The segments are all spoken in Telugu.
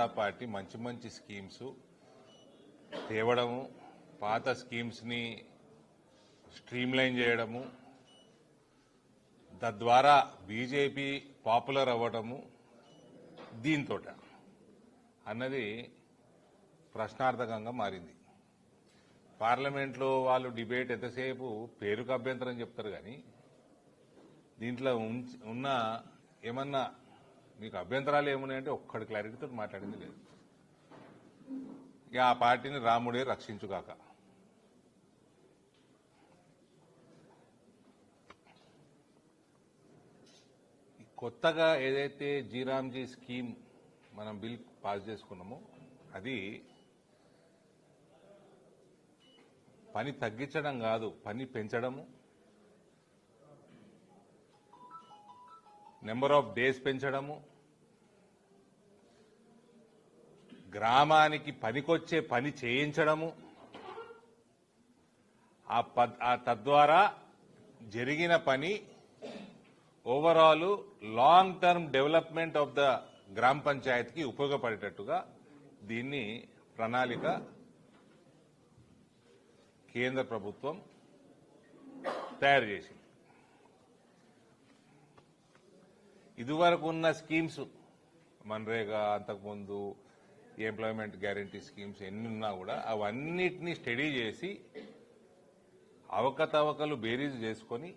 జనతా పార్టీ మంచి మంచి స్కీమ్స్ తేవడము పాత స్కీమ్స్ని స్ట్రీమ్లైన్ చేయడము తద్వారా బీజేపీ పాపులర్ అవ్వడము దీంతో అన్నది ప్రశ్నార్థకంగా మారింది. పార్లమెంట్లో వాళ్ళు డిబేట్ ఎంతసేపు పేరుకు అభ్యంతరం చెప్తారు కానీ దీంట్లో ఉన్న ఏమన్నా మీకు అభ్యంతరాలు ఏమున్నాయంటే ఒక్కడి క్లారిటీతో మాట్లాడింది లేదు. ఇక ఆ పార్టీని రాముడే రక్షించుగాక. కొత్తగా ఏదైతే జీరామ్జీ స్కీమ్ మనం బిల్ పాస్ చేసుకున్నామో అది పని తగ్గించడం కాదు పని పెంచడము. నెంబర్ ఆఫ్ డేస్ పెంచడము. గ్రామానికి పనికొచ్చే పని చేయించడము. ఆ పద్ ఆ తద్వారా జరిగిన పని overall long term development of the గ్రామ పంచాయత్కి ఉపయోగపడేటట్టుగా దీన్ని ప్రణాళిక కేంద్ర ప్రభుత్వం తయారు చేసింది. ఇదివరకు ఉన్న స్కీమ్స్ మన్రేగా అంతకుముందు ఎంప్లాయ్మెంట్ గ్యారంటీ స్కీమ్స్ ఎన్ని ఉన్నా కూడా అవన్నిటినీ స్టడీ చేసి అవకతవకలు బేరీజ్ చేసుకొని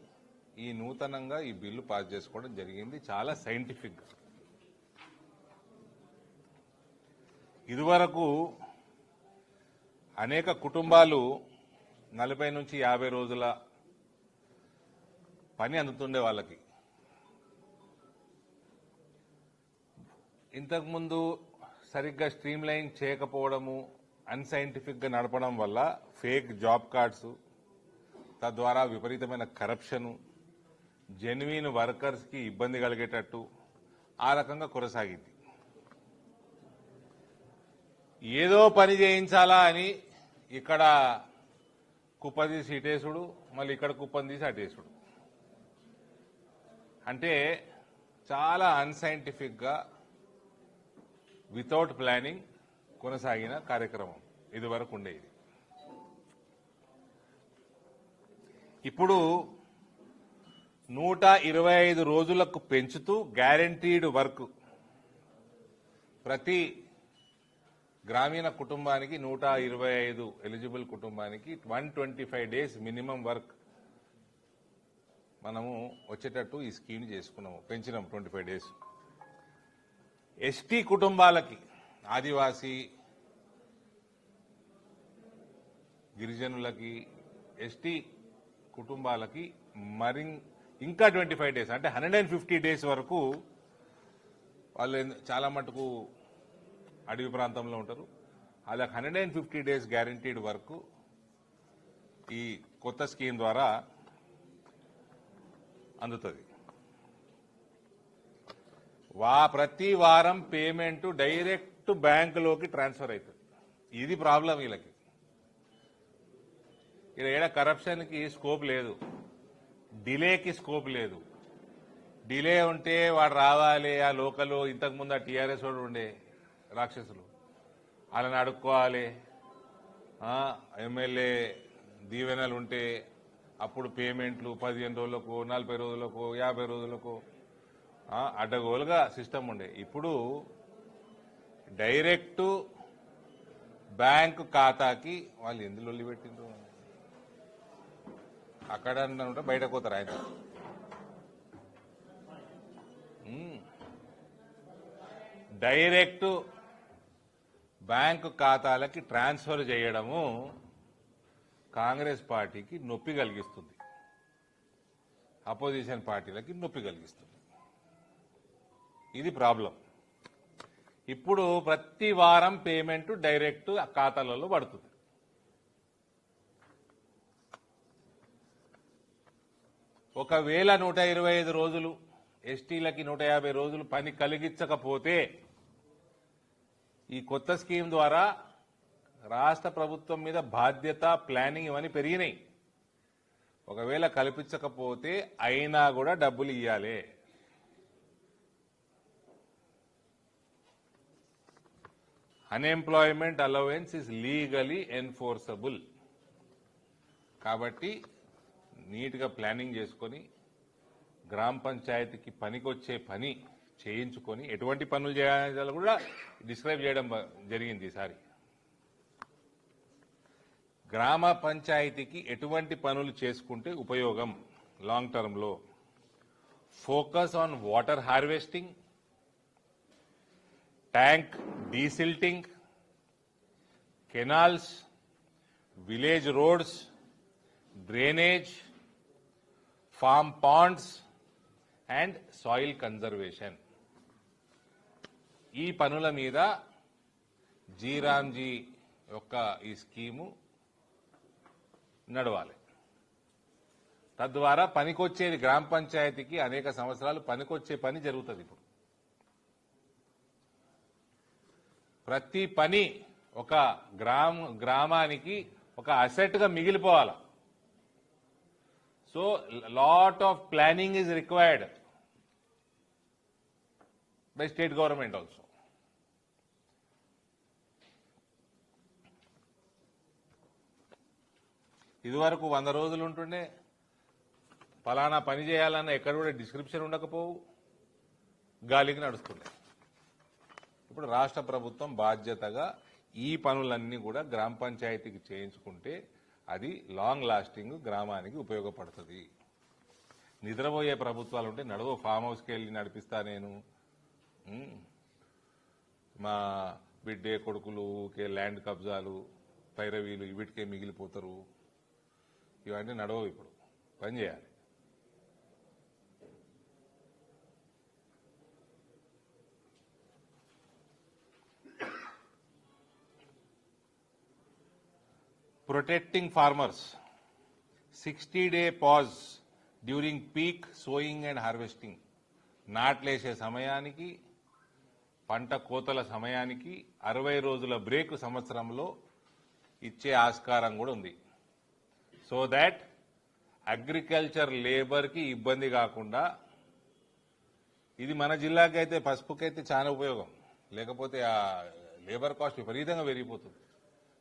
ఈ నూతనంగా ఈ బిల్లు పాస్ చేసుకోవడం జరిగింది. చాలా సైంటిఫిక్ ఇదివరకు అనేక కుటుంబాలు నలభై నుంచి యాభై రోజుల పని అందుతుండే వాళ్ళకి. ఇంతకుముందు సరిగ్గా స్ట్రీమ్ లైన్ చేయకపోవడము అన్సైంటిఫిక్గా నడపడం వల్ల ఫేక్ జాబ్ కార్డ్స్ తద్వారా విపరీతమైన కరప్షను జెన్యున్ వర్కర్స్కి ఇబ్బంది కలిగేటట్టు ఆ రకంగా కొనసాగింది. ఏదో పని చేయించాలా అని ఇక్కడ కుప్ప తీసి ఇటేసుడు మళ్ళీ ఇక్కడ కుప్పని తీసి అటేసుడు. అంటే చాలా అన్సైంటిఫిక్గా వితౌట్ ప్లానింగ్ కొనసాగిన కార్యక్రమం ఇది వరకు ఉండేది. ఇప్పుడు నూట ఇరవై ఐదు రోజులకు పెంచుతూ గ్యారంటీడ్ వర్క్ ప్రతి గ్రామీణ కుటుంబానికి నూట ఇరవై ఐదు ఎలిజిబుల్ కుటుంబానికి one twenty five days minimum work మనము వచ్చేటట్టు ఈ స్కీమ్ చేసుకున్నాము పెంచినాం ట్వంటీ ఫైవ్ డేస్ ఎస్టీ కుటుంబాలకి ఆదివాసీ గిరిజనులకి ఎస్టీ కుటుంబాలకి మరి ఇంకా ట్వంటీ ఫైవ్ డేస్ అంటే హండ్రెడ్ అండ్ ఫిఫ్టీ డేస్ వరకు వాళ్ళు చాలా మటుకు అడవి ప్రాంతంలో ఉంటారు. వాళ్ళకి hundred and fifty days guaranteed వరకు ఈ కొత్త స్కీమ్ ద్వారా అందుతుంది. వా ప్రతి వారం పేమెంట్ డైరెక్ట్ బ్యాంకులోకి ట్రాన్స్ఫర్ అవుతుంది ఇది ప్రాబ్లం వీళ్ళకి. ఇక్కడ ఏడ కరప్షన్కి స్కోప్ లేదు. డిలేకి స్కోప్ లేదు. డిలే ఉంటే వాడు రావాలి ఆ లోకల్ ఇంతకు ముందు ఆ టీఆర్ఎస్ వాడు ఉండే రాక్షసులు. వాళ్ళని అడుక్కోవాలి. ఎమ్మెల్యే దీవెనలు ఉంటే అప్పుడు పేమెంట్లు పదిహేను రోజులకు నలభై రోజులకు యాభై రోజులకు అడ్డగోలుగా సిస్టమ్ ఉండే. ఇప్పుడు డైరెక్ట్ బ్యాంకు ఖాతాకి వాళ్ళు ఎందులో పెట్టిండ్రు? అక్కడ ఉంటే బయటకు పోతారు ఆయన. డైరెక్ట్ బ్యాంకు ఖాతాలకి ట్రాన్స్ఫర్ చేయడము కాంగ్రెస్ పార్టీకి నొప్పి కలిగిస్తుంది. అపోజిషన్ పార్టీలకి నొప్పి కలిగిస్తుంది. ఇది ప్రాబ్లం. ఇప్పుడు ప్రతి వారం పేమెంట్ డైరెక్ట్ ఖాతాలలో పడుతుంది. ఒకవేళ నూట ఇరవై ఐదు రోజులు ఎస్టీలకి నూట యాభై రోజులు పని కలిగించకపోతే ఈ కొత్త స్కీమ్ ద్వారా రాష్ట్ర ప్రభుత్వం మీద బాధ్యత ప్లానింగ్ ఇవన్నీ పెరిగినాయి. ఒకవేళ కల్పించకపోతే అయినా కూడా డబ్బులు ఇవ్వాలి unemployment allowance is legally enforceable కాబట్టి నీట్గా ప్లానింగ్ చేసుకొని గ్రామ పంచాయతీకి పనికొచ్చే పని చేయించుకొని ఎటువంటి పనులు చేయాలో కూడా డిస్క్రైబ్ చేయడం జరిగింది ఈసారి గ్రామ పంచాయతీకి ఎటువంటి పనులు చేసుకుంటే ఉపయోగం? లాంగ్ టర్మ్లో focus on water harvesting tank desilting canals village roads drainage farm ponds and soil conservation. ఈ పనుల మీద జీరాంజీ యొక్క ఈ స్కీము నడవాలి. తద్వారా పనికొచ్చేది గ్రామ పంచాయతీకి అనేక సంవత్సరాలు పనికొచ్చే పని జరుగుతుంది ఇప్పుడు. ప్రతి పని ఒక గ్రామ గ్రామానికి ఒక అసెట్గా మిగిలిపోవాలి. So lot of planning is required by state government also ఇదివరకు వంద రోజులు ఉంటుండే ఫలానా పని చేయాలన్న ఎక్కడ కూడా డిస్క్రిప్షన్ ఉండకపోవు గాలికి నడుస్తుండే. ఇప్పుడు రాష్ట్ర ప్రభుత్వం బాధ్యతగా ఈ పనులన్నీ కూడా గ్రామ పంచాయతీకి చేయించుకుంటే అది లాంగ్ లాస్టింగ్ గ్రామానికి ఉపయోగపడుతుంది. నిద్రపోయే ప్రభుత్వాలు ఉంటే నడవో ఫామ్ హౌస్కి వెళ్ళి నడిపిస్తా నేను. మా బిడ్డే కొడుకులు ఊరికే ల్యాండ్ కబ్జాలు పైరవీలు వీటికే మిగిలిపోతారు. ఇవన్నీ నడవవు ఇప్పుడు. పని చేయాలి. Protecting farmers. 60 day pause during peak sowing and harvesting. నాట్లేసే సమయానికి పంట కోతల సమయానికి అరవై రోజుల బ్రేక్ సంవత్సరంలో ఇచ్చే ఆస్కారం కూడా ఉంది. సో దాట్ అగ్రికల్చర్ లేబర్కి ఇబ్బంది కాకుండా ఇది మన జిల్లాకైతే పసుపుకైతే చాలా ఉపయోగం. లేకపోతే ఆ లేబర్ కాస్ట్ విపరీతంగా పెరిగిపోతుంది.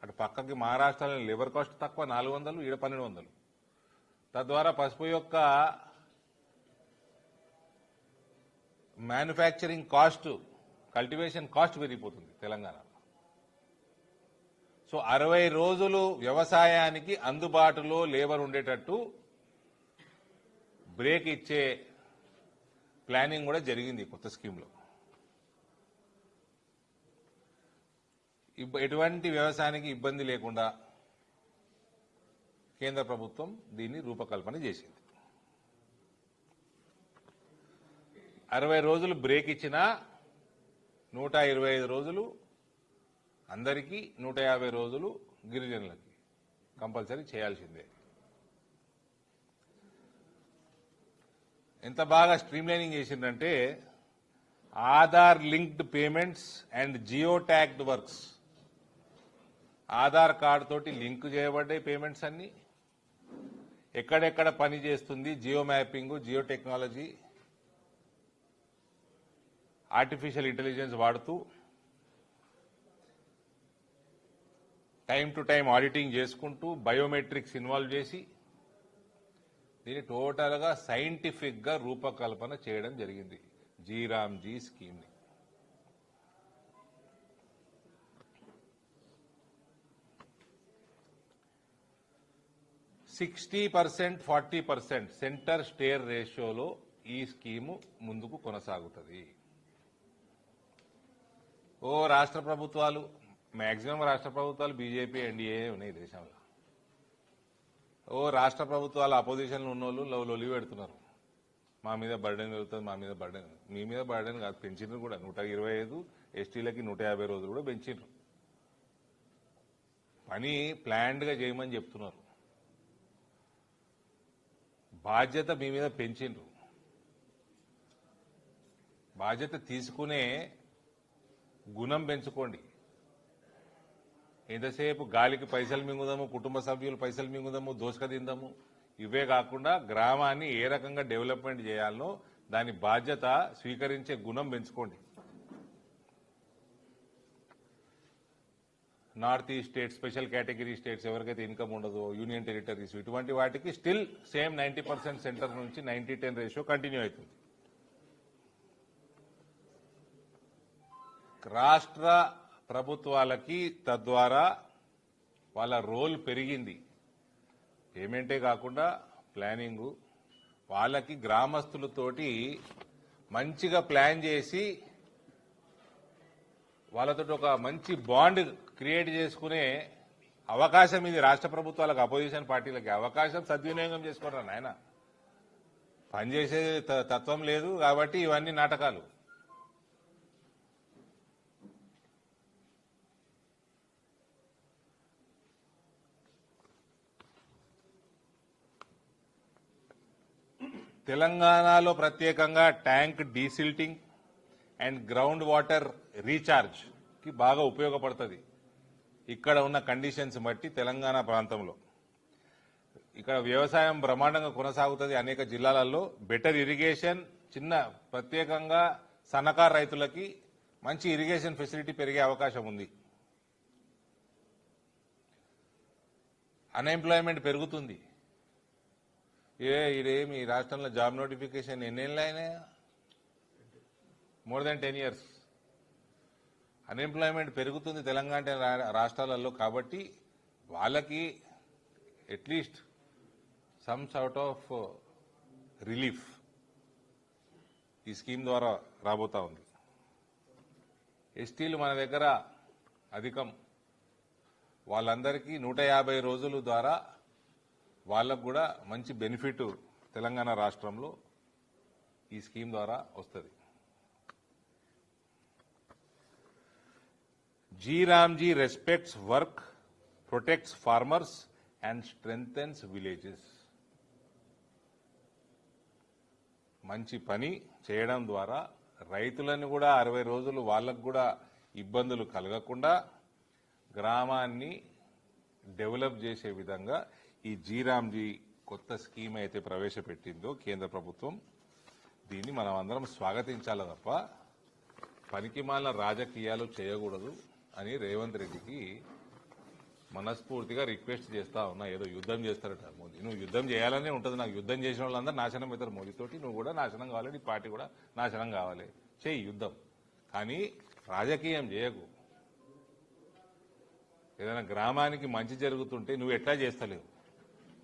అటు పక్కకి మహారాష్ట్రలో లేబర్ కాస్ట్ తక్కువ నాలుగు వందలు ఈడ పన్నెండు వందలు. తద్వారా పసుపు యొక్క మ్యానుఫ్యాక్చరింగ్ కాస్ట్ కల్టివేషన్ కాస్ట్ పెరిగిపోతుంది తెలంగాణలో. సో అరవై రోజులు వ్యవసాయానికి అందుబాటులో లేబర్ ఉండేటట్టు బ్రేక్ ఇచ్చే ప్లానింగ్ కూడా జరిగింది కొత్త స్కీమ్లో. ఎటువంటి వ్యవసాయానికి ఇబ్బంది లేకుండా కేంద్ర ప్రభుత్వం దీన్ని రూపకల్పన చేసింది. అరవై రోజులు బ్రేక్ ఇచ్చినా నూట ఇరవై ఐదు రోజులు అందరికీ నూట యాభై రోజులు గిరిజనులకి కంపల్సరీ చేయాల్సిందే. ఎంత బాగా స్ట్రీమ్లైనింగ్ చేసిందంటే Aadhaar linked payments and geo tagged works Aadhaar card తోటి లింక్ చేయబడ్డాయి పేమెంట్స్ అన్ని. ఎక్కడెక్కడ పని చేస్తుంది geo mapping geo technology artificial intelligence వాడుతూ టైం టు టైం ఆడిటింగ్ చేసుకుంటూ బయోమెట్రిక్స్ ఇన్వాల్వ్ చేసి దీన్ని టోటల్గా సైంటిఫిక్గా రూపకల్పన చేయడం జరిగింది. జీరామ్జీ స్కీమ్ని. Sixty percent forty percent centre state రేషియోలో ఈ స్కీము ముందుకు కొనసాగుతుంది. ఓ రాష్ట్ర ప్రభుత్వాలు మ్యాక్సిమం రాష్ట్ర ప్రభుత్వాలు బీజేపీ ఎన్డీఏ ఉన్నాయి దేశంలో. ఓ రాష్ట్ర ప్రభుత్వాలు అపోజిషన్లో ఉన్నోళ్ళు లవ్ లొలి పెడుతున్నారు. మా మీద బర్డెన్ వెళ్తుంది మా మీద బర్డెన్. మీ మీద బర్డెన్ కాదు పెంచినారు కూడా. నూట ఇరవై ఐదు ఎస్టీలకి నూట యాభై రోజులు కూడా పెంచినారు పని ప్లాన్డ్గా చేయమని చెప్తున్నారు. బాధ్యత మీ మీద పెంచిండ్రు. బాధ్యత తీసుకునే గుణం పెంచుకోండి. ఎంతసేపు గాలికి పైసలు మింగుదాము కుటుంబ సభ్యులు పైసలు మింగుదాము దోసుక తిందాము ఇవే కాకుండా గ్రామాన్ని ఏ రకంగా డెవలప్మెంట్ చేయాలనో దాని బాధ్యత స్వీకరించే గుణం పెంచుకోండి. North east state special category states ఎవరికైతే ఇన్కమ్ ఉండదో యూనియన్ టెరిటరీస్ ఇటువంటి వాటికి still same ninety percent centre నుంచి నైంటీ టెన్ రేషియో కంటిన్యూ అవుతుంది. రాష్ట్ర ప్రభుత్వాలకి తద్వారా వాళ్ళ రోల్ పెరిగింది. పేమెంటే కాకుండా ప్లానింగు. వాళ్ళకి గ్రామస్తులతోటి మంచిగా ప్లాన్ చేసి వాళ్ళతో ఒక మంచి బాండ్ క్రియేట్ చేసుకునే అవకాశం ఇది రాష్ట్ర ప్రభుత్వాలకు అపోజిషన్ పార్టీలకి. అవకాశం సద్వినియోగం చేసుకోరా నాయన? పనిచేసే త- తత్వం లేదు కాబట్టి ఇవన్నీ నాటకాలు. తెలంగాణలో ప్రత్యేకంగా tank desilting and ground water రీఛార్జ్కి బాగా ఉపయోగపడుతుంది. ఇక్కడ ఉన్న కండిషన్స్ బట్టి తెలంగాణ ప్రాంతంలో. ఇక్కడ వ్యవసాయం బ్రహ్మాండంగా కొనసాగుతుంది అనేక జిల్లాలలో. బెటర్ ఇరిగేషన్ చిన్న ప్రత్యేకంగా సన్నకారు రైతులకి మంచి ఇరిగేషన్ ఫెసిలిటీ పెరిగే అవకాశం ఉంది. అన్ఎంప్లాయ్మెంట్ పెరుగుతుంది. ఏ ఇదేమి ఈ రాష్ట్రంలో జాబ్ నోటిఫికేషన్ ఎన్నేళ్ళు అయినాయా more than ten years unemployment పెరుగుతుంది తెలంగాణ రాష్ట్రాలలో కాబట్టి వాళ్ళకి at least some sort of relief ఈ స్కీమ్ ద్వారా రాబోతా ఉంది. ఎస్టీలు మన దగ్గర అధికం. వాళ్ళందరికీ నూట యాభై రోజుల ద్వారా వాళ్ళకు కూడా మంచి బెనిఫిట్ తెలంగాణ రాష్ట్రంలో ఈ స్కీమ్ ద్వారా వస్తుంది. G RAM G respects work protects farmers and strengthens villages మంచి పని చేయడం ద్వారా రైతులను కూడా అరవై రోజులు వాళ్ళకు కూడా ఇబ్బందులు కలగకుండా గ్రామాన్ని డెవలప్ చేసే విధంగా ఈ జీరామ్జీ కొత్త స్కీమ్ అయితే ప్రవేశపెట్టిందో కేంద్ర ప్రభుత్వం దీన్ని మనం అందరం స్వాగతించాలి తప్ప పనికిమాల రాజకీయాలు చేయకూడదు. అని రేవంత్ రెడ్డికి మనస్ఫూర్తిగా రిక్వెస్ట్ చేస్తా ఉన్నా. ఏదో యుద్ధం చేస్తారట మోదీ. నువ్వు యుద్ధం చేయాలనే ఉంటుంది. నాకు యుద్ధం చేసిన వాళ్ళందరూ నాశనం అవుతారు మోదీతోటి నువ్వు కూడా నాశనం కావాలి. నీ పార్టీ కూడా నాశనం కావాలి. చేయి యుద్ధం. కానీ రాజకీయం చేయకు. ఏదైనా గ్రామానికి మంచి జరుగుతుంటే నువ్వు ఎట్లా చేస్తలేవు?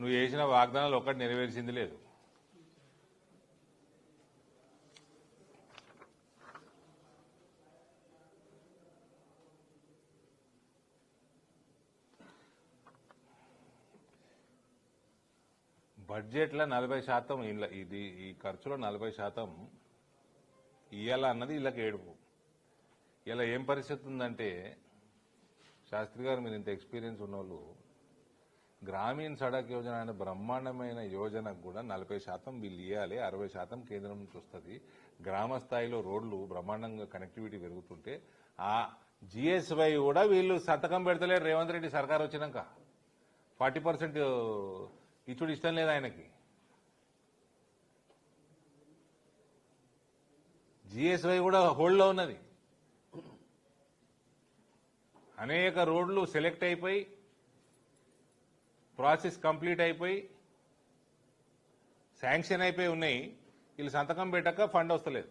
నువ్వు చేసిన వాగ్దానాలు ఒక్కటి నెరవేర్చింది లేదు. బడ్జెట్లో నలభై శాతం ఇది ఈ ఖర్చులో నలభై శాతం ఇవ్వాలన్నది అన్నది వీళ్ళకి ఏడుపు. ఇలా ఏం పరిస్థితి ఉందంటే శాస్త్రి గారు మీరు ఇంత ఎక్స్పీరియన్స్ ఉన్నోళ్ళు గ్రామీణ సడక్ యోజన అనే బ్రహ్మాండమైన యోజనకు కూడా నలభై శాతం వీళ్ళు ఇవ్వాలి అరవై శాతం కేంద్రం నుంచి వస్తుంది. గ్రామ స్థాయిలో రోడ్లు బ్రహ్మాండంగా కనెక్టివిటీ పెరుగుతుంటే ఆ జిఎస్వై కూడా వీళ్ళు సంతకం పెడతలేరు రేవంత్ రెడ్డి సర్కార్ వచ్చినాక. ఫార్టీ పర్సెంట్ ఇతడు ఇష్టం లేదు ఆయనకి. జిఎస్వై కూడా హోల్డ్లో ఉన్నది. అనేక రోడ్లు సెలెక్ట్ అయిపోయి ప్రాసెస్ కంప్లీట్ అయిపోయి శాంక్షన్ అయిపోయి ఉన్నాయి. వీళ్ళు సంతకం పెట్టక ఫండ్ వస్తలేదు.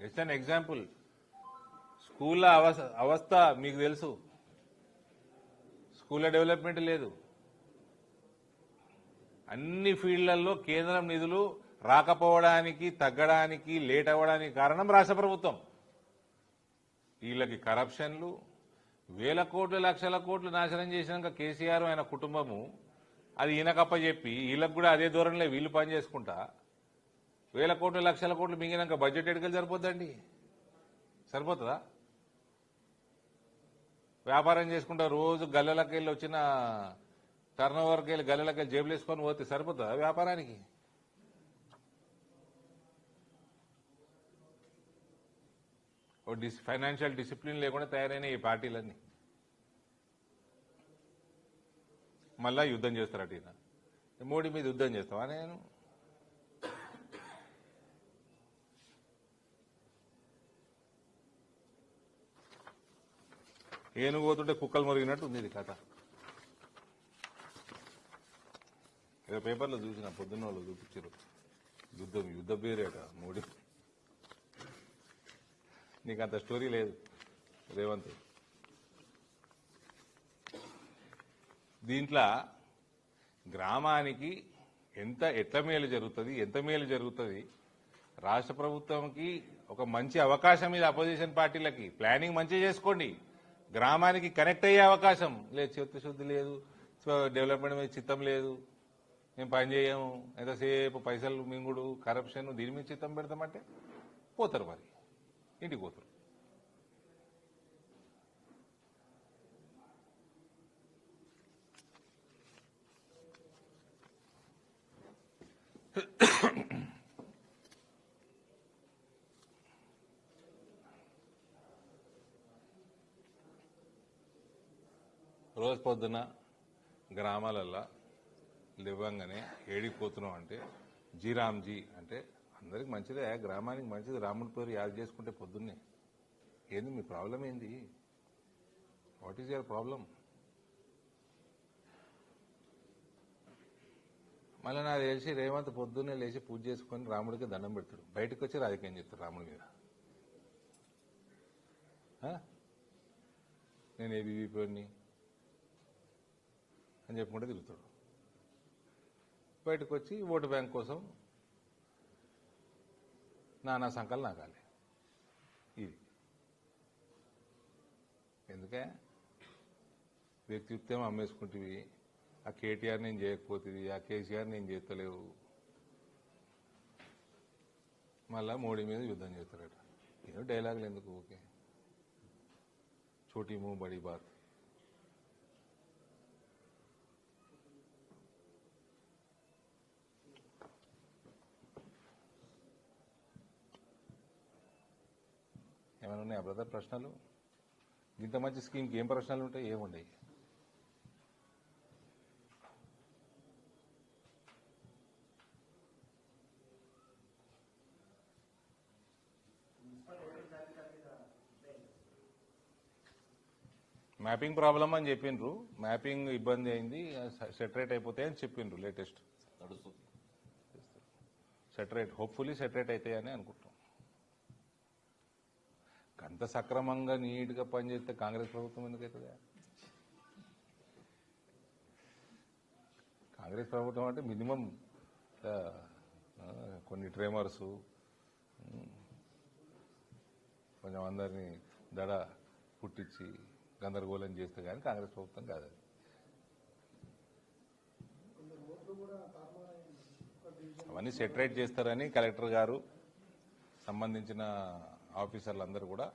Just an example. స్కూళ్ళ అవస్థ అవస్థ మీకు తెలుసు. స్కూళ్ళ డెవలప్మెంట్ లేదు. అన్ని ఫీల్డ్లలో కేంద్రం నిధులు రాకపోవడానికి తగ్గడానికి లేట్ అవ్వడానికి కారణం రాష్ట్ర ప్రభుత్వం. వీళ్ళకి కరప్షన్లు వేల కోట్లు లక్షల కోట్లు నాశనం చేసినాక కేసీఆర్ ఆయన కుటుంబము అది ఈయనకప్ప చెప్పి వీళ్ళకి కూడా అదే దూరంలో వీళ్ళు పని చేసుకుంటా వేల కోట్లు లక్షల కోట్లు మింగినాక బడ్జెట్ ఎడుకలు సరిపోద్దండి? సరిపోతుందా? వ్యాపారం చేసుకుంటా రోజు గల్లెలకి వెళ్ళి వచ్చిన టర్న్ ఓవర్కి వెళ్ళి గల్లెలకి వెళ్ళి జేబులు వేసుకొని పోతే సరిపోతుందా వ్యాపారానికి? ఓ ఫైనాన్షియల్ డిసిప్లిన్ లేకుండా తయారైన ఈ పార్టీలన్నీ. మళ్ళా యుద్ధం చేస్తారట ఈయన మోడీ మీద యుద్ధం చేస్తావా నేను? ఏనుగు పోతుంటే కుక్కలు మురిగినట్టు ఉంది ఇది కథ. ఏదో పేపర్లో చూసిన పొద్దున్న వాళ్ళు చూపించారు యుద్ధం యుద్ధ పేరేట మోడీ. నీకు అంత స్టోరీ లేదు రేవంత్. దీంట్లో గ్రామానికి ఎంత ఎట్ల మేలు జరుగుతుంది ఎంత మేలు జరుగుతుంది రాష్ట్ర ప్రభుత్వంకి ఒక మంచి అవకాశం ఇది అపోజిషన్ పార్టీలకి ప్లానింగ్ మంచిగా చేసుకోండి. గ్రామానికి కనెక్ట్ అయ్యే అవకాశం లేదు. చిత్తశుద్ధి లేదు. డెవలప్మెంట్ మీద చిత్తం లేదు. మేము పని చేయము. ఎంతసేపు పైసలు మింగుడు కరప్షన్ దీని మీద చిత్తం పెడతామంటే పోతారు మరి. ఇంటికి పోతారు. రోజు పొద్దున గ్రామాలల్లో లేవంగానే ఏడిపోతున్నాం అంటే జీరామ్జీ అంటే అందరికి మంచిదే గ్రామానికి మంచిది రాముడి పేరు యాద చేసుకుంటే పొద్దున్నే. ఏంది మీ ప్రాబ్లం ఏంది? వాట్ ఈజ్ యువర్ ప్రాబ్లం మళ్ళీ నాకు తెలిసి రేవంత్ పొద్దున్నే లేచి పూజ చేసుకొని రాముడికి దండం పెడతాడు. బయటకు వచ్చి రాజకీయం చెప్తాడు రాముడి మీద. నేను ఏబీవీపీ అని చెప్పుకుంటే తిరుగుతాడు. బయటకు వచ్చి ఓటు బ్యాంక్ కోసం నానా సంకలు నాకాలి. ఇది. ఎందుకే? వ్యక్తిత్వం అమ్మేసుకుంటేవి. ఆ కేటీఆర్ నేను చేయకపోతుంది ఆ కేసీఆర్ నేను చేస్తలేవు. మళ్ళా మోడీ మీద యుద్ధం చేస్తారట. ఏదో డైలాగులు ఎందుకు ఓకే చోటీ మూ బడి బాత్. ఉన్నాయా బ్రదర్ ప్రశ్నలు? ఇంత మంచి స్కీమ్కి ఏం ప్రశ్నలు ఉంటాయి? ఏముండయి? మ్యాపింగ్ ప్రాబ్లం అని చెప్పిండ్రు మ్యాపింగ్ ఇబ్బంది అయింది. సెటరేట్ అయిపోతాయి అని చెప్పిండ్రు లేటెస్ట్. సెటరేట్ హోప్ఫుల్లీ సెటరేట్ అవుతాయని అనుకుంటున్నాం. ఇంత సక్రమంగా నీట్గా పనిచేస్తే కాంగ్రెస్ ప్రభుత్వం ఎందుకు కాంగ్రెస్ ప్రభుత్వం అంటే మినిమం కొన్ని ట్రేమర్స్ కొంచెం అందరినీ దడ పుట్టించి గందరగోళం చేస్తే కానీ కాంగ్రెస్ ప్రభుత్వం కాదు అది. అవన్నీ సెటరేట్ చేస్తారని కలెక్టర్ గారు సంబంధించిన ఆఫీసర్లు అందరూ కూడా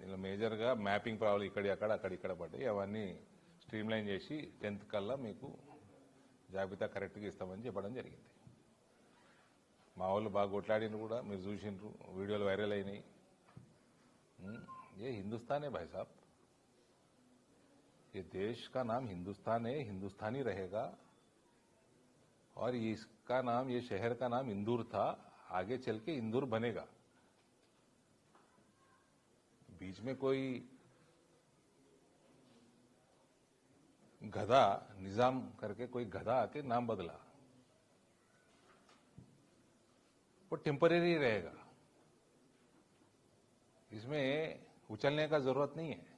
దీనిలో మేజర్గా మ్యాపింగ్ ప్రాబ్లం ఇక్కడ అక్కడ అక్కడ ఇక్కడ పడ్డాయి అవన్నీ స్ట్రీమ్లైన్ చేసి టెన్త్ కల్లా మీకు జాబితా కరెక్ట్గా ఇస్తామని చెప్పడం జరిగింది మా వాళ్ళు బాగా కొట్లాడినరు కూడా మీరు చూసిండ్రు వీడియోలు వైరల్ అయినాయి हम्म, ये हिंदुस्तान है भाई साहब ये देश का नाम हिंदुस्तान है हिंदुस्तानी रहेगा और ये इसका नाम ये शहर का नाम इंदौर था आगे चल के इंदौर बनेगा बीच में कोई गधा, निज़ाम करके कोई गधा आके नाम बदला। वो टेम्परेरी रहेगा। इसमें उछलने का ज़रूरत नहीं है।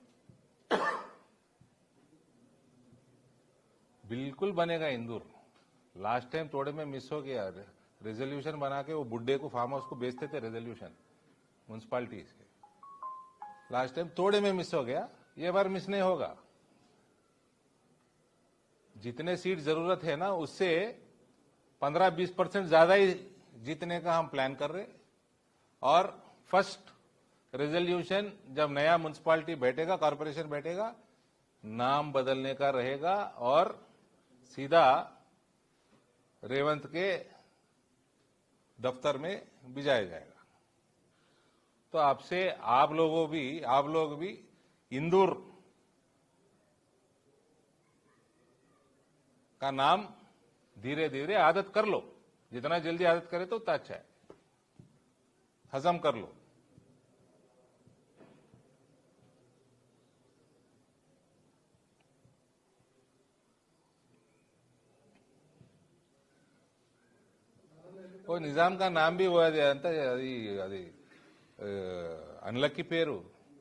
बिल्कुल बनेगा इंदूर। लास्ट टाइम थोड़े में मिस हो गया। रेजोल्यूशन बना के वो बुड्ढे को फार्म हाउस को बेचते थे रेजोल्यूशन म्यूनसिपालिटी से लास्ट टाइम थोड़े में मिस हो गया, ये बार मिस नहीं होगा। जितने सीट ज़रूरत है ना, उससे 15-20 परसेंट ज़्यादा ही जीतने का हम प्लान कर रहे और फ़र्स्ट रेजोल्यूशन जब नया म्यूनसिपालिटी बैठेगा कॉरपोरेशन बैठेगा, नाम बदलने का रहेगा और सीधा रेवंत के दफ्तर में भिजाया जाएगा। तो आपसे आप लोगों भी, आप लोग भी इंदौर का नाम धीरे धीरे आदत कर लो। जितना जल्दी आदत करे तो उतना अच्छा है। हजम कर लो। वो निज़ाम का नाम भी हुआ అంతా अभी अभी అన్లక్కీ పేరు.